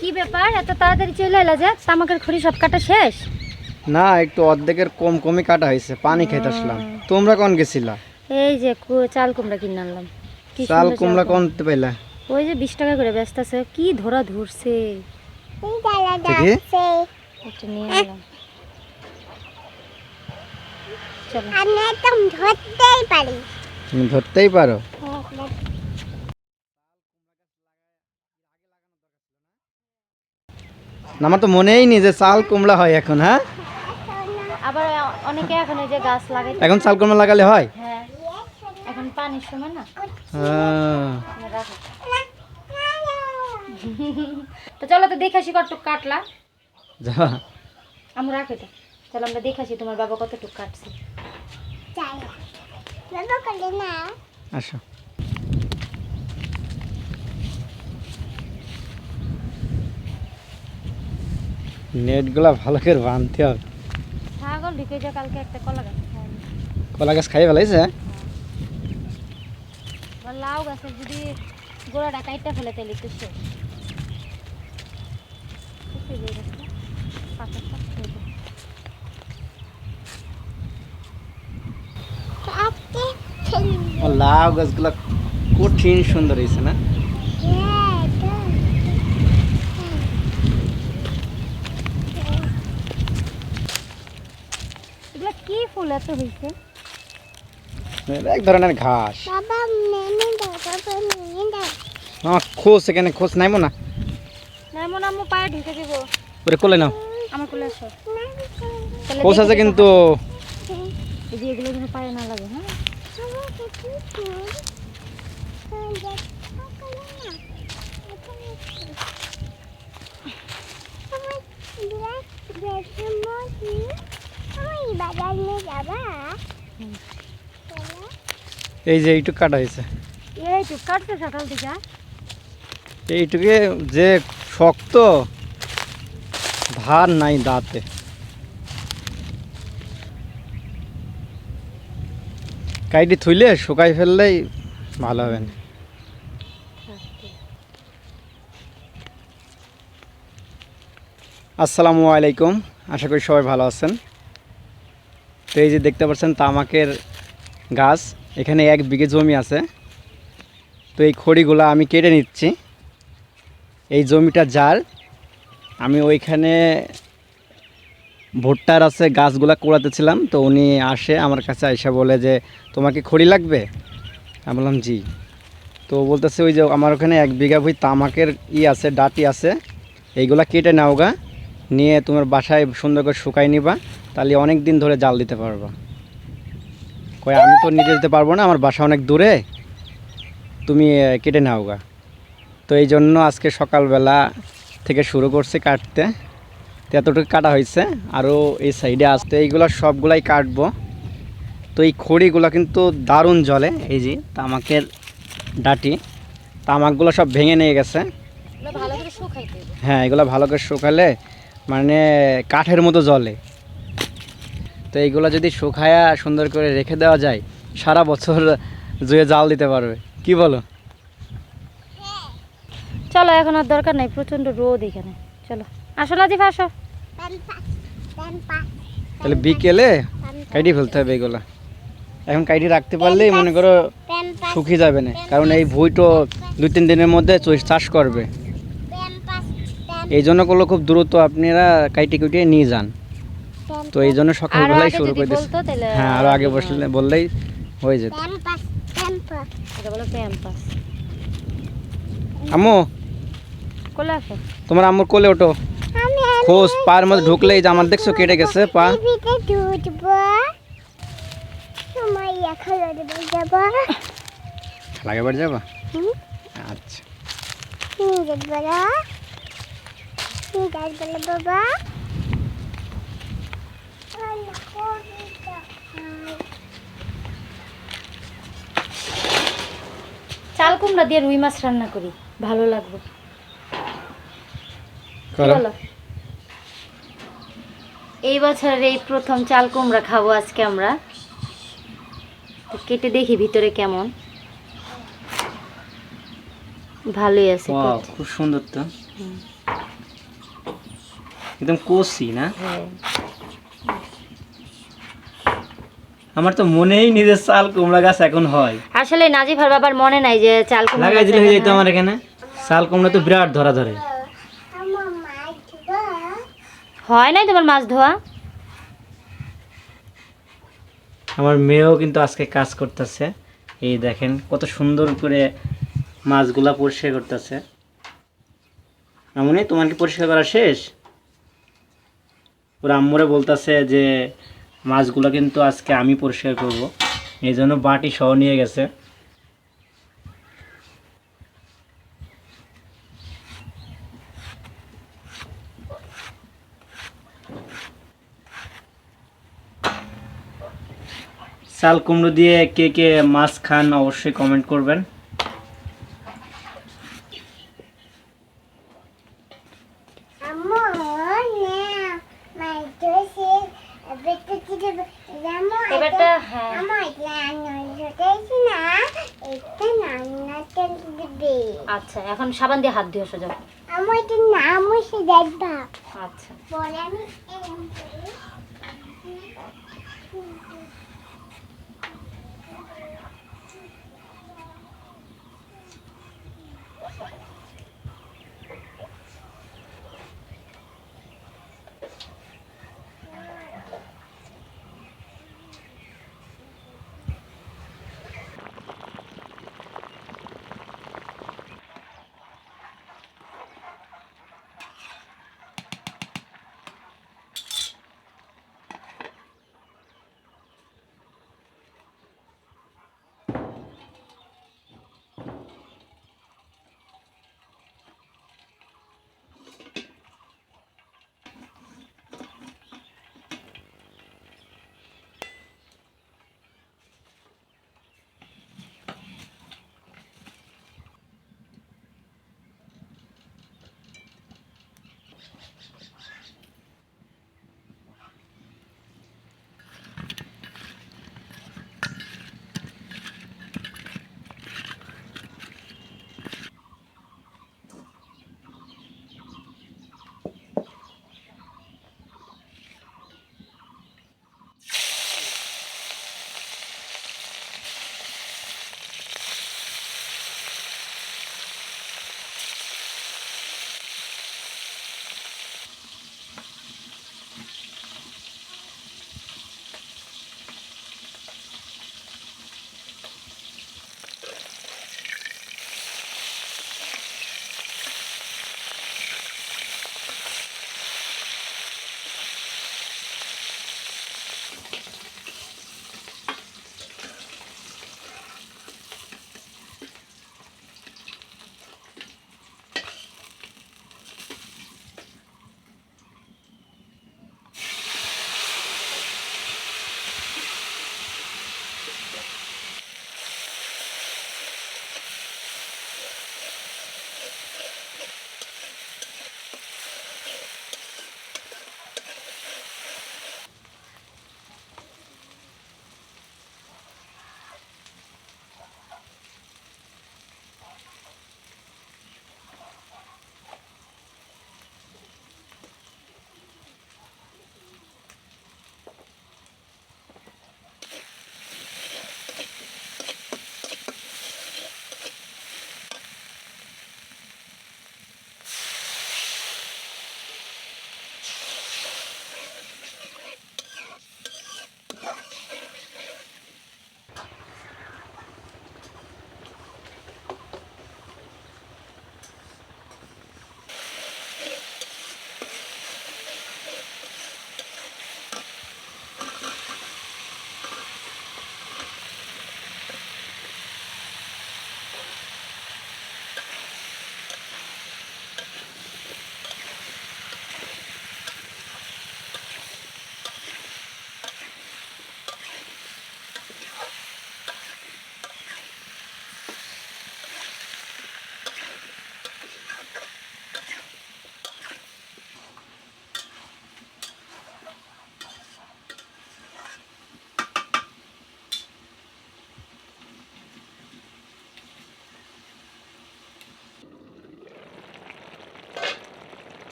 কি ব্যাপার? এত তাড়াতাড়ি চলে এলা যে তামাকের খড়ি সব কাটা শেষ? না একটু অর্ধেকের কম কমই কাটা হয়েছে পানি খেতে আসলাম। তোমরা কোন গেছিলা? এই যে কু- চাল কুমড়া কিনে আনলাম। কি চাল সুন্দর কুমড়া। কোনতে পাইলা? ওই যে বিশ টাকা করে ব্যস্ত আছে কি ধরা ধরছে? দেখি একটা নিয়ে আনলাম। চলো। আমি একদম ধরতেই পারি। তুমি ধরতেই পারো? আমার তো মনেই নেই যে চাল কুমড়া হয় এখন হ্যাঁ? আবার অনেকে এখন এই যে গাছ লাগাই এখন চাল কুমড়া লাগালে হয়? হ্যাঁ এখন পানির সময় না। হ্যাঁ। রাখো। তো চলো তো দেখাসি কতটুক কাটলা। যা আমরা রাখে তো। চলো আমরা দেখাসি তোমার বাবা কতটুক কাটছে। চাই বাবা না। আসো। নেটগুলা ভালো করে বাঁধতে হবে। ছাগল ঢুকে যা কালকে একটা কলা গাছ। কলা গাছ খাই ফেলাইছে? বা লাউ গাছের যদি গোড়াটা কাইটা ফেলে তাহলে একটু শেষ। হয়ে লাউ গাছগুলা কঠিন সুন্দর হয়েছে না হ্যাঁ তো এগুলা কি ফুল এত হয়েছে? এক ধরনের ঘাস। বাবা নেমে দাও বাবা দাও। আমার খোঁজ এখানে খোঁজ নাইবো না? না এমন পায়ে ঢুকে দিব। ওরে কোলে নাও। আমার কোলে আসো। খোঁজ আছে কিন্তু। এই যে এগুলো যেন পায়ে না লাগে হ্যাঁ? নিয়ে যাবা এই যে এইটুক কাটা হয়েছে। এই তো কাটছে সকাল থেকে। এইটুকে যে শক্ত ধার নাই দাঁতে। কাইটি থুইলে শুকাই ফেললেই ভালো হবে না। আসসালামু আলাইকুম আশা করি সবাই ভালো আছেন। তো এই যে দেখতে পাচ্ছেন তামাকের গাছ, এখানে এক বিঘে জমি আছে। তো এই খড়িগুলো আমি কেটে নিচ্ছি। এই জমিটা যার আমি ওইখানে ভুট্টার আছে, গাছগুলা কোড়াতেছিলাম। তো উনি আসে আমার কাছে এসে বলে যে তোমাকে খড়ি লাগবে? আমি বললাম, জি। তো বলতেছে, ওই যে আমার ওখানে এক বিঘা ভুই তামাকের ই আছে, ডাটি আছে। এইগুলা কেটে নাও গা। নিয়ে তোমার বাসায় সুন্দর করে শুকাই নিবা। তাহলে অনেক দিন ধরে জাল দিতে পারব। কয় আমি তো নিতে যেতে পারব না আমার বাসা অনেক দূরে। তুমি কেটে নাও গা। তো এই জন্য আজকে সকালবেলা থেকে শুরু করছে কাটতে। তো এতটুকু কাটা হয়েছে আরও এই সাইডে আসতে এইগুলো সবগুলাই কাটবো। তো এই খড়িগুলো কিন্তু দারুণ জলে এই যে তামাকের ডাটি। তামাকগুলো সব ভেঙে নিয়ে গেছে। হ্যাঁ এগুলো ভালো করে শুকালে মানে কাঠের মতো জলে। তো এইগুলো যদি শুকায়া সুন্দর করে রেখে দেওয়া যায় সারা বছর জুয়ে জাল দিতে পারবে। কি বলো? চলো এখন আর দরকার নাই প্রচণ্ড রোদ এখানে। চলো আসো লাজিফ আসো। তাহলে বিকেলে কাইটি ফেলতে হবে এগুলো। এখন কাইটি রাখতে পারলেই মনে করো শুকিয়ে যাবে না। কারণ এই ভুইটো দুই তিন দিনের মধ্যে চাষ করবে। এই জন্য করলে খুব দ্রুত আপনারা কাইটি কুটিয়ে নিয়ে যান। তো এই জন্য আরও সকালবেলায় শুরু করে দিচ্ছে হ্যাঁ আরও আগে বসলে বললেই হয়ে যেত। এটা আম্মু তোমার আম্মুর কোলে ওঠো। খোঁজ পায়ের মধ্যে ঢুকলেই যে আমার দেখছ কেটে গেছে পা। লাগে বাড়ি যাবা। আচ্ছা। বাবা। কুমড়া দিয়ে রুই মাছ রান্না করি ভালো লাগবে। বলো? এই বছরের এই প্রথম চাল কুমড়া খাব আজকে আমরা। তো কেটে দেখি ভিতরে কেমন। ভালোই আছে খুব সুন্দর তো। একদম কষি না? হ্যাঁ। আমার তো মনেই নিজের চাল কুমড়া গাছ এখন হয়। আসলে নাজিফার বাবার মনে নাই যে চাল কুমড়া লাগাই দিলে হয়ে যেত আমার এখানে। চাল কুমড়া তো বিরাট ধরা ধরে। হয় নাই তোমার মাছ ধোয়া? আমার মেয়েও কিন্তু আজকে কাজ করতেছে। এই দেখেন কত সুন্দর করে মাছগুলা পরিষ্কার করতেছে। এমনই তোমার কি পরিষ্কার করা শেষ? ওর আম্মুরে বলতেছে যে মাছগুলো কিন্তু আজকে আমি পরিষ্কার করব। এই জন্য বাটি সহ নিয়ে গেছে। চাল কুমড়ো দিয়ে কে কে মাছ খান অবশ্যই কমেন্ট করবেন আমার না মাই দোষে বেটা দিতে আমার এবারটা হ্যাঁ আমার রান্না হতেছে না এটা রান্নাটা দিবে আচ্ছা এখন সাবান দিয়ে হাত ধুয়ে সোজা আমার নাম হচ্ছে আচ্ছা।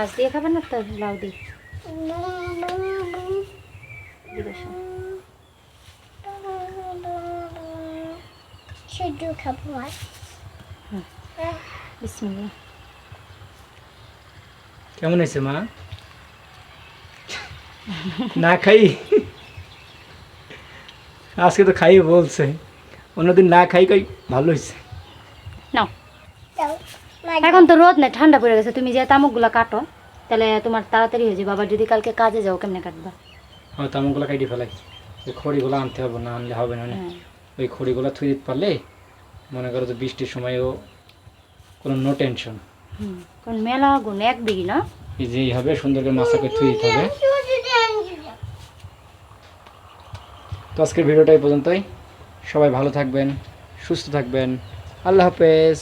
মাছ দিয়ে খাবেন না তো? লাউ দিয়ে? বিসমিল্লাহ। কেমন হয়েছে মা? না খাই। আজকে তো খাই বলছে। অন্যদিন না খাই খাই ভালো হয়েছে। এখন তো রোদ নেই ঠান্ডা পড়ে গেছে। তুমি যে তামুকগুলো কাটো তাহলে তোমার তাড়াতাড়ি হয়ে যাবে। আবার যদি কালকে কাজে যাও কেমনে কাটবা? হয়তো আমগুলো কাটি ফেলাই ওই খড়িগুলো আনতে হবে না আনলে হবে না হ্যাঁ। ওই খড়িগুলো থুই দিতে পারলে মনে করো যে বৃষ্টির সময়ও কোনো নো টেনশন কারণ মেলা গুণ এক বিঘি না? এই যে এইভাবে সুন্দর করে মাছাকে থুই দিতে হবে। তো আজকের ভিডিওটা এই পর্যন্তই। সবাই ভালো থাকবেন সুস্থ থাকবেন। আল্লাহ হাফেজ।